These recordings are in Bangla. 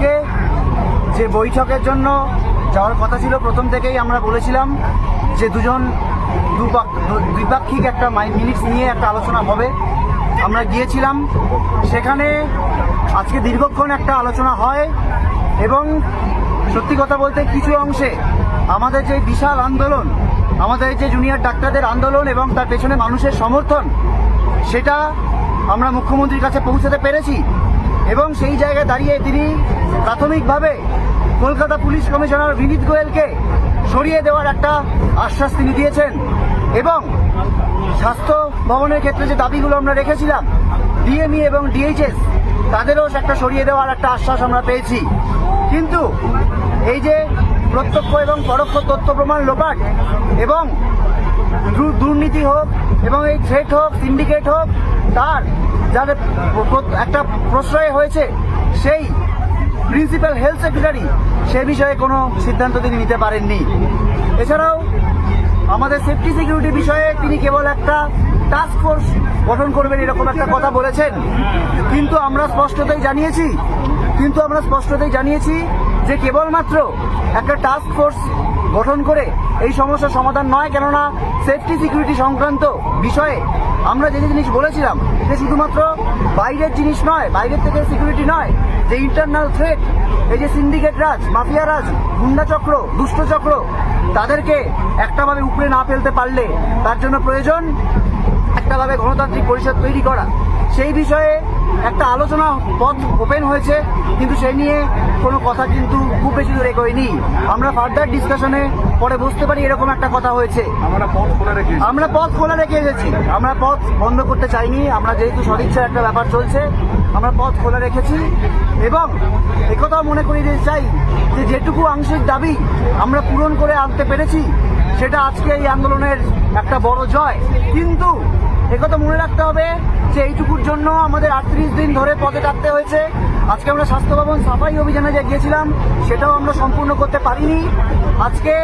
আজকে যে বৈঠকের জন্য যাওয়ার কথা ছিল, প্রথম থেকেই আমরা বলেছিলাম যে দুজন দ্বিপাক্ষিক একটা মিনিটস নিয়ে একটা আলোচনা হবে। আমরা গিয়েছিলাম। সেখানে আজকে দীর্ঘক্ষণ একটা আলোচনা হয় এবং সত্যি কথা বলতে কিছু অংশে আমাদের যে বিশাল আন্দোলন, আমাদের যে জুনিয়র ডাক্তারদের আন্দোলন এবং তার পেছনে মানুষের সমর্থন, সেটা আমরা মুখ্যমন্ত্রীর কাছে পৌঁছাতে পেরেছি। এবং সেই জায়গায় দাঁড়িয়ে তিনি প্রাথমিকভাবে কলকাতা পুলিশ কমিশনার বিনীত গোয়েলকে সরিয়ে দেওয়ার একটা আশ্বাস তিনি দিয়েছেন। এবং স্বাস্থ্য ভবনের ক্ষেত্রে যে দাবিগুলো আমরা রেখেছিলাম, ডিএমই এবং ডিএইচএস, তাদেরও একটা সরিয়ে দেওয়ার একটা আশ্বাস আমরা পেয়েছি। কিন্তু এই যে প্রত্যক্ষ এবং পরোক্ষ তথ্য প্রমাণ লোপাট এবং দুর্নীতি হোক এবং এই থ্রেট হোক সিন্ডিকেট হোক তার যাদের একটা প্রশ্রয় হয়েছে, সেই প্রিন্সিপাল হেলথ সেক্রেটারি সে বিষয়ে কোনো সিদ্ধান্ত তিনি নিতে পারেননি। এছাড়াও আমাদের সেফটি সিকিউরিটি বিষয়ে তিনি কেবল একটা টাস্ক ফোর্স গঠন করবেন এরকম একটা কথা বলেছেন। কিন্তু আমরা স্পষ্টতই জানিয়েছি, কিন্তু আমরা স্পষ্টতই জানিয়েছি যে কেবলমাত্র একটা টাস্ক ফোর্স গঠন করে এই সমস্যার সমাধান নয়, কেননা সেফটি সিকিউরিটি সংক্রান্ত বিষয়ে আমরা যে জিনিস বলেছিলাম যে শুধুমাত্র বাইরের জিনিস নয়, বাইরের থেকে সিকিউরিটি নয়, যে ইন্টারনাল থ্রেট এই যে সিন্ডিকেট রাজ মাফিয়া রাজ, গুন্ডা চক্র, দুষ্ট চক্র, তাদেরকে একটাভাবে উপরে না ফেলতে পারলে তার জন্য প্রয়োজন একটাভাবে গণতান্ত্রিক পরিষদ তৈরি করা। সেই বিষয়ে একটা আলোচনা পথ ওপেন হয়েছে কিন্তু সেই নিয়ে কোনো কথা কিন্তু খুব বেশি দূর এগোয়নি। আমরা ফার্দার ডিসকাশনে পরে বুঝতে পারি এরকম একটা কথা হয়েছে। আমরা পথ খোলা রেখে আমরা পথ খোলা রেখে এসেছি। আমরা পথ বন্ধ করতে চাইনি। আমরা যেহেতু সদিচ্ছার একটা ব্যাপার চলছে আমরা পথ খোলা রেখেছি। এবং একথাও মনে করি যে চাই যে যেটুকু আংশিক দাবি আমরা পূরণ করে আনতে পেরেছি সেটা আজকে এই আন্দোলনের একটা বড় জয়। কিন্তু একথা মনে রাখতে হবে যে এইটুকুর জন্য আমাদের আটত্রিশ দিন ধরে পথে কাটতে হয়েছে। আজকে আমরা স্বাস্থ্য ভবন সাফাই অভিযানে যে গিয়েছিলাম, সেটাও আমরা সম্পূর্ণ করতে পারিনি। আজকে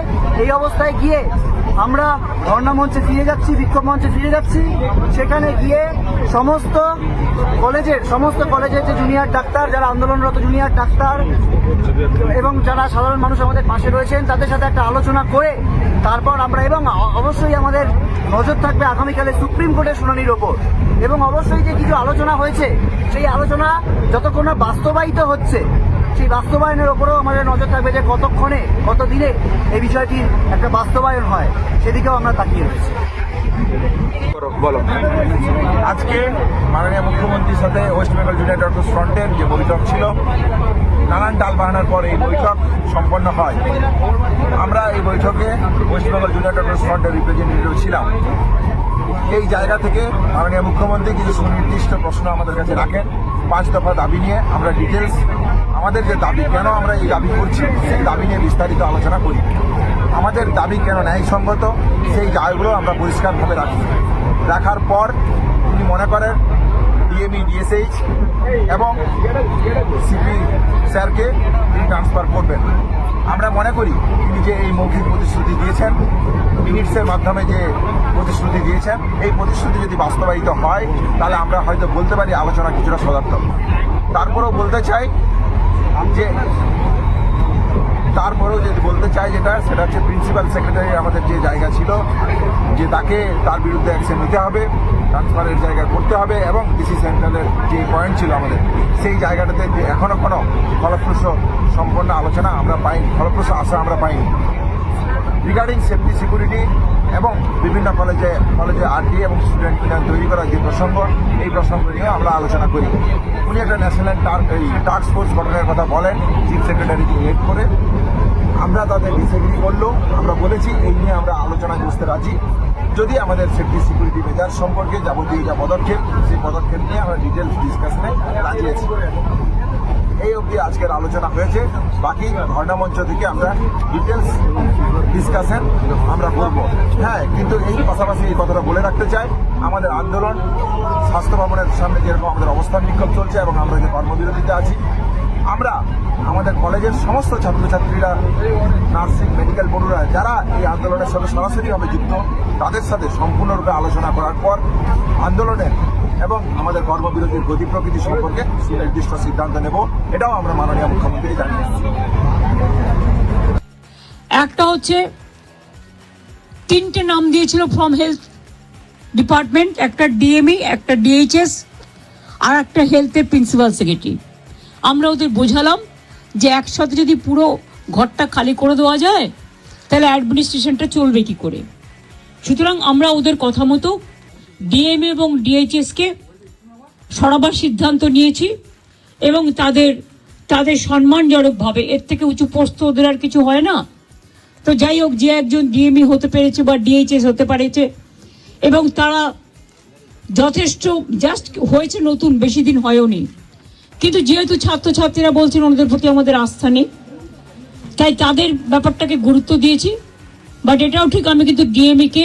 এই অবস্থায় গিয়ে আমরা ধর্ণা মঞ্চে ফিরে যাচ্ছি, বিক্ষোভ মঞ্চে ফিরে যাচ্ছি। সেখানে গিয়ে সমস্ত কলেজের সমস্ত কলেজের যে জুনিয়র ডাক্তার, যারা আন্দোলনরত জুনিয়র ডাক্তার, এবং যারা সাধারণ মানুষ আমাদের পাশে রয়েছেন, তাদের সাথে একটা আলোচনা করে তারপর আমরা, এবং অবশ্যই আমাদের নজর থাকবে আগামীকালে সুপ্রিম কোর্টের শুনানির ওপর। এবং অবশ্যই যে কিছু আলোচনা হয়েছে, সেই আলোচনা যতক্ষণ না বাস্তবায়িত হচ্ছে, সেই বাস্তবায়নের ওপরেও আমাদের নজর থাকবে যে কতক্ষণে কত দিনে এই বিষয়টির একটা বাস্তবায়ন হয়, সেদিকেও আমরা তাকিয়ে রয়েছি। বলো। আজকে মাননীয় মুখ্যমন্ত্রীর সাথে ওয়েস্ট বেঙ্গল জুনিয়র ডক্টর ফ্রন্টের যে বৈঠক ছিল, নানান ডাল বাহানার পর এই বৈঠক সম্পন্ন হয়। আমরা এই বৈঠকে ওয়েস্ট বেঙ্গল জুনিয়র ডক্টর ফ্রন্টের রিপ্রেজেন্টেটিভ ছিলাম। এই জায়গা থেকে মাননীয় মুখ্যমন্ত্রী কিছু সুনির্দিষ্ট প্রশ্ন আমাদের কাছে রাখেন। পাঁচ দফা দাবি নিয়ে আমরা ডিটেলস আমাদের যে দাবি, কেন আমরা এই দাবি করছি, সেই দাবি নিয়ে বিস্তারিত আলোচনা করি। আমাদের দাবি কেন ন্যায়সঙ্গত, সেই জায়গাগুলো আমরা পরিষ্কারভাবে রাখি। রাখার পর তিনি মনে করেন ডিএমই ডিএসএইচ এবং সিপি স্যারকে তিনি ট্রান্সফার করবেন। আমরা মনে করি, তিনি যে এই মৌখিক প্রতিশ্রুতি দিয়েছেন মিনিটসের মাধ্যমে যে প্রতিশ্রুতি দিয়েছেন, এই প্রতিশ্রুতি যদি বাস্তবায়িত হয়, তাহলে আমরা হয়তো বলতে পারি আলোচনা কিছুটা সদার্থক। তারপরেও বলতে চাই যে, তারপরেও যদি বলতে চাই যেটা, সেটা হচ্ছে প্রিন্সিপাল সেক্রেটারি আমাদের যে জায়গা ছিল, যে তাকে তার বিরুদ্ধে অ্যাকশন নিতে হবে ট্রান্সফারের জায়গা করতে হবে, এবং ডিসি সেন্ট্রালের যে পয়েন্ট ছিল আমাদের, সেই জায়গাটাতে যে এখনও কোনো ফলপ্রসূ সম্পন্ন আলোচনা আমরা পাইনি, ফলপ্রসূ আশা আমরা পাইনি। রিগার্ডিং সেফটি সিকিউরিটি এবং বিভিন্ন কলেজে কলেজে আরটি এবং স্টুডেন্ট ইউনিয়ন তৈরি করার যে প্রসঙ্গ, এই প্রসঙ্গ নিয়ে আমরা আলোচনা করি। উনি একটা ন্যাশনাল এই টাস্ক ফোর্স গঠনের কথা বলেন চিফ সেক্রেটারিকে হেড করে। আমরা তাদের ডিসএগ্রি করলেও আমরা বলেছি, এই নিয়ে আমরা আলোচনায় বসতে রাজি। যদি আমাদের সেফটি সিকিউরিটি মেজার সম্পর্কে যাবতীয় যা পদক্ষেপ, সেই পদক্ষেপ নিয়ে আমরা ডিটেলস ডিসকাশনে রাজি আছি। এই অবধি আজকের আলোচনা হয়েছে। বাকি ধর্ণা মঞ্চ থেকে আমরা ডিটেলস ডিসকাশন আমরা করব। হ্যাঁ কিন্তু এই পাশাপাশি এই কথাটা বলে রাখতে চাই, আমাদের আন্দোলন, স্বাস্থ্য ভবনের সামনে যেরকম আমাদের অবস্থান বিক্ষোভ চলছে এবং আমরা যে কর্মবিরতিতে আছি, আমরা আমাদের কলেজের সমস্ত ছাত্রছাত্রীরা, নার্সিং, মেডিকেল বন্ধুরা যারা এই আন্দোলনের সাথে সরাসরিভাবে যুক্ত, তাদের সাথে সম্পূর্ণরূপে আলোচনা করার পর আন্দোলনের এবং আমাদের কর্মবিরতির গতি প্রকৃতি সম্পর্কে সুনির্দিষ্ট সিদ্ধান্ত নেব। এটাও আমরা মাননীয় মুখ্যমন্ত্রী জানিয়েছি। একটা হচ্ছে, তিনটে নাম দিয়েছিল ফ্রম হেলথ ডিপার্টমেন্ট একটা ডিএমই একটা ডিএইচএস আর একটা হেলথের প্রিন্সিপাল সেক্রেটারি আমরা ওদের বোঝালাম যে একসাথে যদি পুরো ঘরটা খালি করে দেওয়া যায়, তাহলে অ্যাডমিনিস্ট্রেশনটা চলবে কি করে? সুতরাং আমরা ওদের কথা মতো ডিএম এবং ডিএইচএসকে সরাবার সিদ্ধান্ত নিয়েছি এবং তাদের তাদের সম্মানজনকভাবে, এর থেকে উঁচু পোস্ত ওদের আর কিছু হয় না। তো যাই হোক, যে একজন ডিএমই হতে পেরেছে বা ডিএইচএস হতে পেরেছে এবং তারা যথেষ্ট, জাস্ট হয়েছে নতুন, বেশি দিন হয়ওনি। কিন্তু যেহেতু ছাত্রছাত্রীরা বলছেন ওদের প্রতি আমাদের আস্থা নেই, তাই তাদের ব্যাপারটাকে গুরুত্ব দিয়েছি। বাট এটাও ঠিক, আমি কিন্তু ডিএমইকে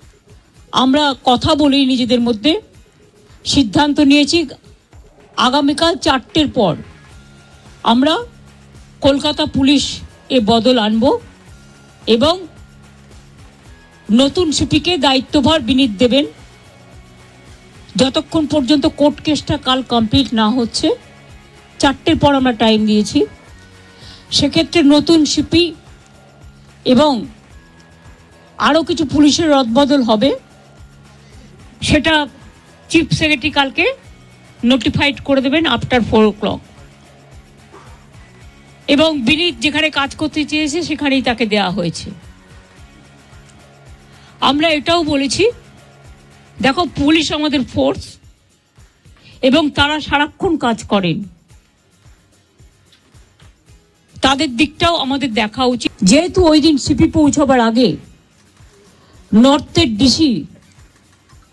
আমরা কথা বলি নিজেদের মধ্যে। সিদ্ধান্ত নিয়েছি আগামীকাল চারটের পর আমরা কলকাতা পুলিশ এ বদল আনব এবং নতুন সিপিকে দায়িত্বভার বিনীত দেবেন। যতক্ষণ পর্যন্ত কোর্ট কেসটা কাল কমপ্লিট না হচ্ছে, চারটের পর আমরা টাইম দিয়েছি। সেক্ষেত্রে নতুন সিপি এবং আরও কিছু পুলিশের রদবদল হবে। সেটা চিফ সেক্রেটারি কালকে নোটিফাইড করে দেবেন আফটার ফোর ও ক্লক এবং বিনীত যেখানে কাজ করতে চেয়েছে সেখানেই তাকে দেওয়া হয়েছে। আমরা এটাও বলেছি, দেখো পুলিশ আমাদের ফোর্স এবং তারা সারাক্ষণ কাজ করেন। তাদের দিকটাও আমাদের দেখা উচিত। যেহেতু ওই দিন সিপি পৌঁছাবার আগে নর্থের ডিসি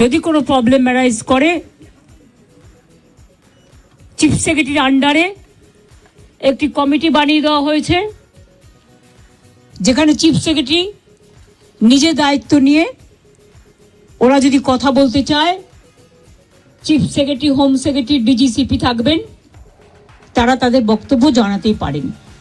যদি কোনো প্রবলেম অ্যারাইজ করে চিফ সেক্রেটারির আন্ডারে একটি কমিটি বানিয়ে দেওয়া হয়েছে, যেখানে চিফ সেক্রেটারি নিজে দায়িত্ব নিয়ে ওরা যদি কথা বলতে চায় chief secretary home secretary DGCP থাকবেন, তারা তাদের বক্তব্য জানাতেই পারেন।